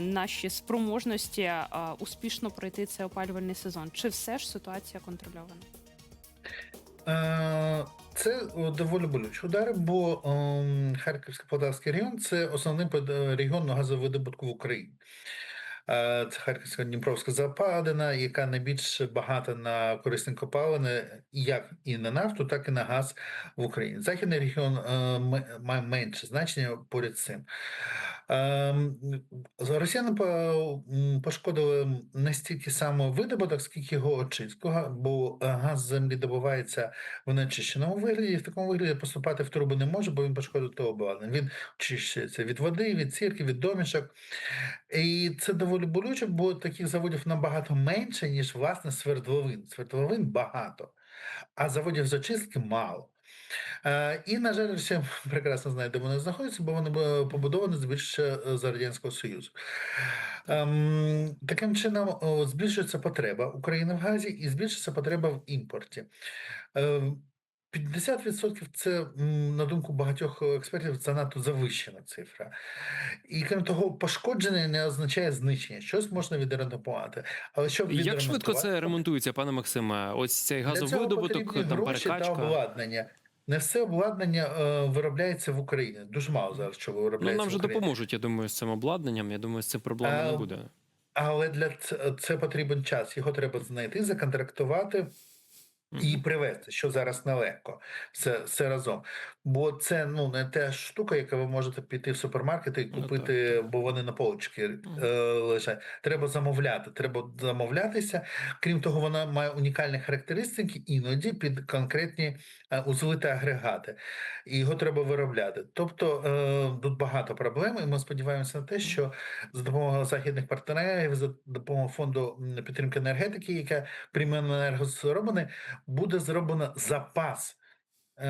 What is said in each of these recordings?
наші спроможності успішно пройти цей опалювальний сезон? Чи все ж ситуація контрольована? Е, Це доволі болючі удари, бо ем, Харківський Полтавський регіон це основний регіон на газовидобутку в Україні. Е, Це Харківська Дніпровська западина, яка найбільш багата на корисні копалини, як і на нафту, так і на газ в Україні. Західний регіон е, має менше значення поряд з цим. Росіяни пошкодили не стільки саме видобуток, скільки його очистку, бо е, газ землі добувається в нечищеному вигляді, в такому вигляді поступати в труби не може, бо він пошкодив то обладнання. Він очищується від води, від сірки, від домішок. І це доволі болюче, бо таких заводів набагато менше, ніж власне свердловин. Свердловин багато, а заводів з очистки мало. Е, І, на жаль, Росія прекрасно знає, де вони знаходяться, бо вони побудовані збільше за Радянського Союзу. Ем, Таким чином збільшується потреба України в газі і збільшується потреба в імпорті. Ем, 50% це, на думку багатьох експертів, занадто завищена цифра. І крім того, пошкодження не означає знищення. Щось можна відремонтувати. Але щоб Як швидко це ремонтується, пане Максиме? Ось цей для цього газовидобуток, потрібні гроші та обладнання. Не все обладнання е, виробляється в Україні. Дуже мало зараз що Ну нам же в Україні. допоможуть, я думаю, з цим обладнанням. Я думаю, з цим проблеми не буде. Але для це, це потрібен час. Його треба знайти, законтрактувати і Мгм. привезти, що зараз нелегко. Все, все разом. Бо це ну не та штука, яка ви можете піти в супермаркет і Ну, купити, так, так. бо вони на полочці Мгм. е, лежать. Треба замовляти. Треба замовлятися. Крім того, вона має унікальні характеристики іноді під конкретні е, узли та агрегати. І його треба виробляти. Тобто е, тут багато проблем, і ми сподіваємося на те, що за допомогою західних партнерів, за допомогою фонду підтримки енергетики, яка прийме енерго зроблене, буде зроблено запас. е,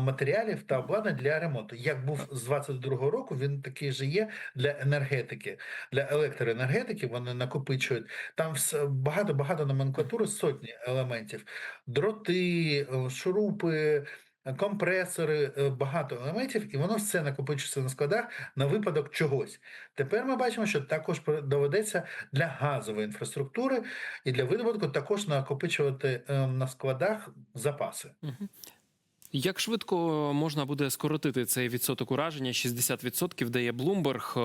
Матеріалів та обладнань для ремонту. Як був з 22-го року, він такий же є для енергетики, для електроенергетики. Вони накопичують там багато багато номенклатури, сотні елементів, дроти, е, шурупи, компресори, е, багато елементів, і воно все накопичується на складах на випадок чогось. Тепер ми бачимо, що також доведеться для газової інфраструктури і для видобутку також накопичувати е, на складах запаси. Як швидко можна буде скоротити цей відсоток ураження? 60% дає Bloomberg.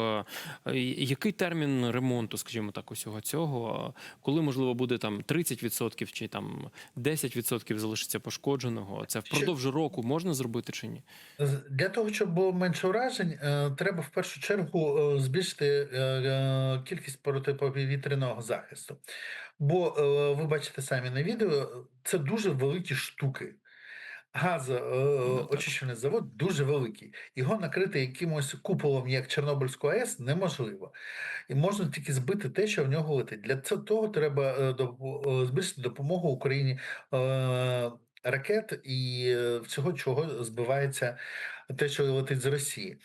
Е, Який термін ремонту, скажімо так, усього цього? Коли можливо буде там 30% чи там 10% залишиться пошкодженого? Це впродовж року можна зробити чи ні? Для того, щоб було менше уражень, е, треба в першу чергу е, збільшити е, кількість протиповітряного захисту. Бо ви бачите самі на відео, це дуже великі штуки. Газ, е, Ну, так. очищений завод дуже великий. Його накрити якимось куполом, як Чорнобильську АЕС, неможливо. І можна тільки збити те, що в нього летить. Для цього треба е, е, збільшити допомогу Україні е, ракет і е, всього, чого збивається те, що летить з Росії.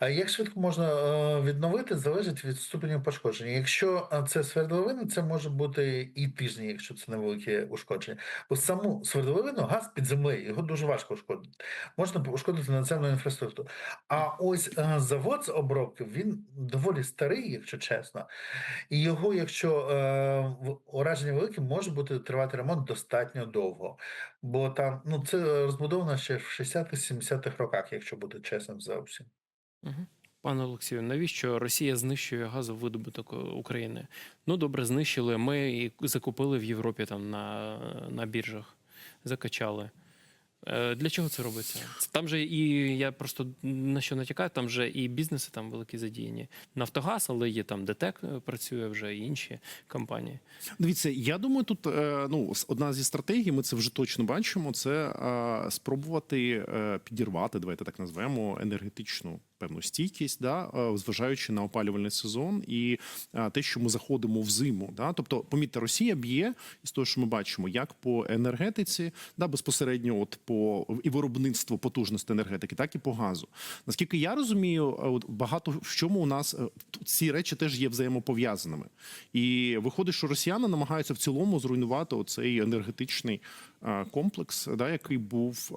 Як швидко можна е, відновити, залежить від ступеню пошкодження. Якщо е, це свердловина, це може бути і тижні, якщо це невелике ушкодження. Бо саму свердловину газ під землею, його дуже важко ушкодити. Можна пошкодити надземну інфраструктуру. А ось е, завод з обробки він доволі старий, якщо чесно. І його, якщо е, ураження велике, може бути тривати ремонт достатньо довго. Бо там ну це розбудовано ще в 60-70-х роках, якщо бути чесним зовсім. Мгм. Пане Олексію, навіщо Росія знищує газовидобуток України? Ну добре, знищили. Ми і закупили в Європі там на, на біржах, закачали. Е, Для чого це робиться? Там же і я просто на що натякаю, там же і бізнеси там великі задіяні. Нафтогаз, але є там ДТЕК е, працює вже і інші компанії. Дивіться, я думаю, тут е, ну одна зі стратегій, ми це вже точно бачимо. Це спробувати підірвати, давайте так назвемо, енергетичну певну стійкість, да, зважаючи на опалювальний сезон і те, що ми заходимо в зиму. Да? Тобто, помітьте, Росія б'є із того, що ми бачимо, як по енергетиці, да, безпосередньо, от по і виробництву потужності енергетики, так і по газу. Наскільки я розумію, е, багато в чому у нас е, ці речі теж є взаємопов'язаними. І виходить, що росіяни намагаються в цілому зруйнувати оцей енергетичний е, комплекс, да, який був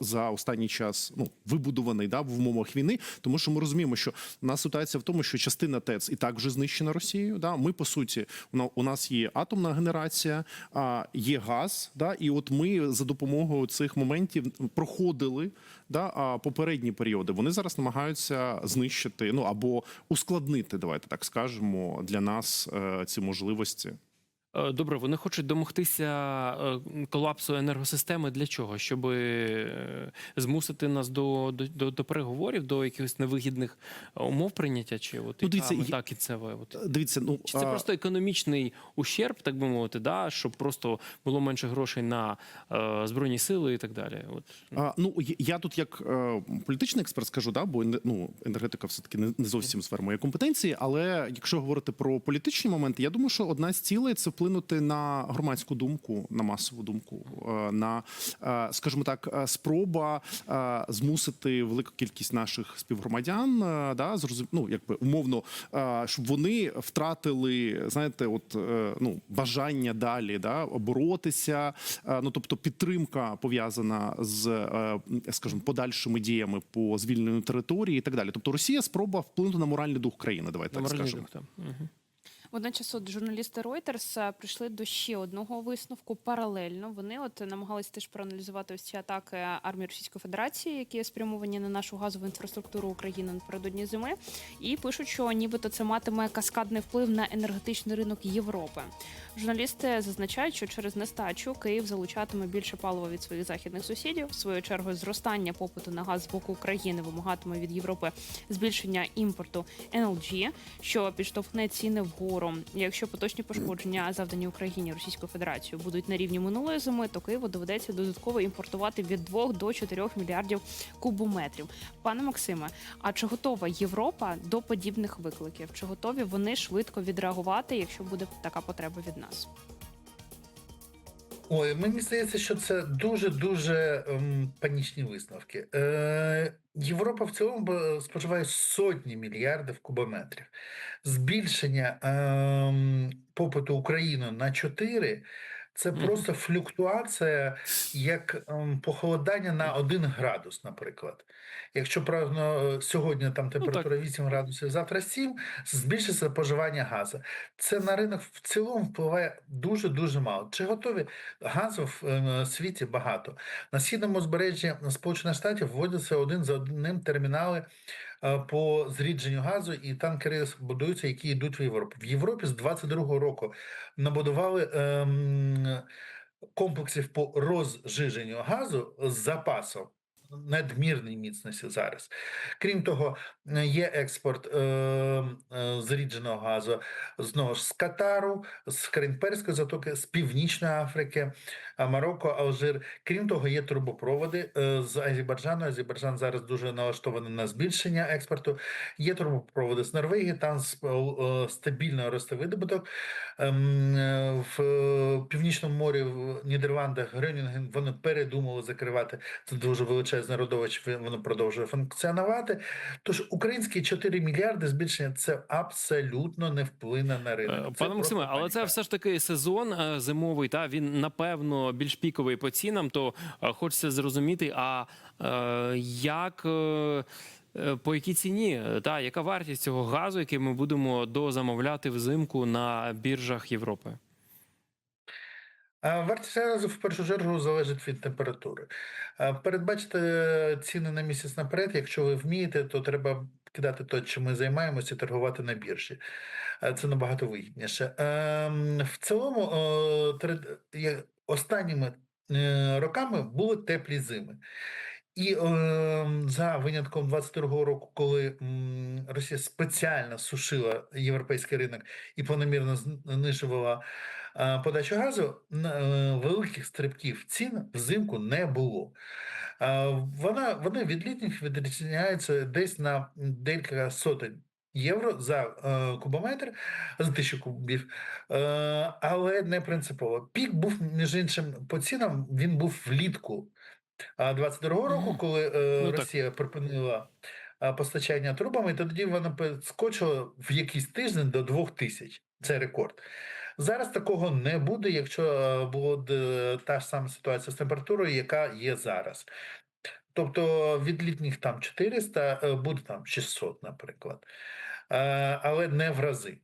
за останній час ну, вибудований да, в умовах війни. тому що ми розуміємо, що у нас ситуація в тому, що частина ТЕЦ і так вже знищена Росією. Да, ми по суті, у нас є атомна генерація, є газ. Да, і от ми за допомогою цих моментів проходили да, попередні періоди. Вони зараз намагаються знищити, ну або ускладнити, давайте так скажемо, для нас е, ці можливості. Е, Добре, вони хочуть домогтися е, колапсу енергосистеми для чого? Щоб е, змусити нас до, до, до, до переговорів, до якихось невигідних умов прийняття? Чи от Ну, дивіться, мета кінцева? От? Дивіться, ну Чи це а, просто економічний ущерб, так би мовити, да? щоб просто було менше грошей на е, збройні сили і так далі? От. А, ну я- тут як е, політичний експерт скажу, да, бо ну, енергетика все таки не, не зовсім сфера моєї компетенції. Але якщо говорити про політичні моменти, я думаю, що одна з цілей це вплинути на громадську думку, на масову думку, е, на е, скажімо так, е, спроба змусити велику кількість наших співгромадян, да, зрозум... ну, якби умовно, щоб вони втратили, знаєте, от ну бажання далі да, боротися. Ну тобто підтримка пов'язана з, скажімо, подальшими діями по звільненню території і так далі. Тобто Росія спроба вплинути на моральний дух країни. Давайте так скажемо. дух, там. Мгм. Водночас, от журналісти Reuters е, прийшли до ще одного висновку паралельно. Вони от намагались теж проаналізувати ось ці атаки армії Російської Федерації, які спрямовані на нашу газову інфраструктуру України напередодні зими, і пишуть, що нібито це матиме каскадний вплив на енергетичний ринок Європи. Журналісти зазначають, що через нестачу Київ залучатиме більше палива від своїх західних сусідів. В свою чергу зростання попиту на газ з боку України вимагатиме від Європи збільшення імпорту NLG, що підштовхне ціни вгору. Якщо поточні пошкодження, завдані Україні Російською Федерацією, будуть на рівні минулої зими, то Києву доведеться додатково імпортувати від 2 до 4 мільярдів кубометрів. Пане Максиме, а чи готова Європа до подібних викликів? Чи готові вони швидко відреагувати, якщо буде така потреба від нас? Ой, мені здається, що це дуже дуже ем, панічні висновки. Е, Європа в цілому споживає сотні мільярдів кубометрів. Збільшення ем, попиту України на 4 це просто флюктуація як ем, похолодання на 1 градус, наприклад. Якщо правильно е, сьогодні там температура 8 градусів, завтра 7, збільшиться споживання газу. Це на ринок в цілому впливає дуже дуже мало. Чи готові газу в е, світі багато? На східному узбережжі Сполучених Штатів вводяться один за одним термінали по зрідженню газу, і танкери будуються, які йдуть в Європу. В Європі з 22-го року набудували ем, комплексів по розжиженню газу з запасом. Надмірної міцності зараз. Крім того, е, є експорт е, е, зрідженого газу знову ж з Катару, з Карінперської затоки, з Північної Африки, Марокко, Алжир. Крім того, є трубопроводи е, з Азербайджану. Азербайджан зараз дуже налаштований на збільшення експорту. Є трубопроводи з Норвегії, там стабільно росте видобуток. Ем, е, В е, Північному морі, в Нідерландах, Грюнінген вони передумали закривати. Це дуже величезне родовище, воно продовжує функціонувати. Тож українські 4 мільярди збільшення це абсолютно не вплине на ринок. Пане Максиме, але це все ж таки сезон зимовий, та він напевно більш піковий по цінам. То е, хочеться зрозуміти, а е, як. е, По якій ціні, та яка вартість цього газу, який ми будемо дозамовляти взимку на біржах Європи? Вартість газу в першу чергу залежить від температури. Передбачити ціни на місяць наперед, якщо ви вмієте, то треба кидати то, чим ми займаємося, і торгувати на біржі. Це набагато вигідніше. Ем, В цілому, останніми е, роками були теплі зими. І е, за винятком 22-го року, коли м, Росія спеціально сушила європейський ринок і планомірно знижувала е, подачу газу, е, великих стрибків цін взимку не було. Е, Вона, вони від літніх відрізняються десь на декілька сотень євро за е, кубометр, за тисячу кубів, е, але не принципово. Пік був, між іншим, по цінам, він був влітку а 22-го року, коли е, Ну, так. Росія припинила а, постачання трубами, то тоді вона підскочила в якийсь тиждень до 2 тисяч. Це рекорд. Зараз такого не буде, якщо е, буде та ж сама ситуація з температурою, яка є зараз. Тобто від літніх там 400 е, буде там 600, наприклад. Але не в рази.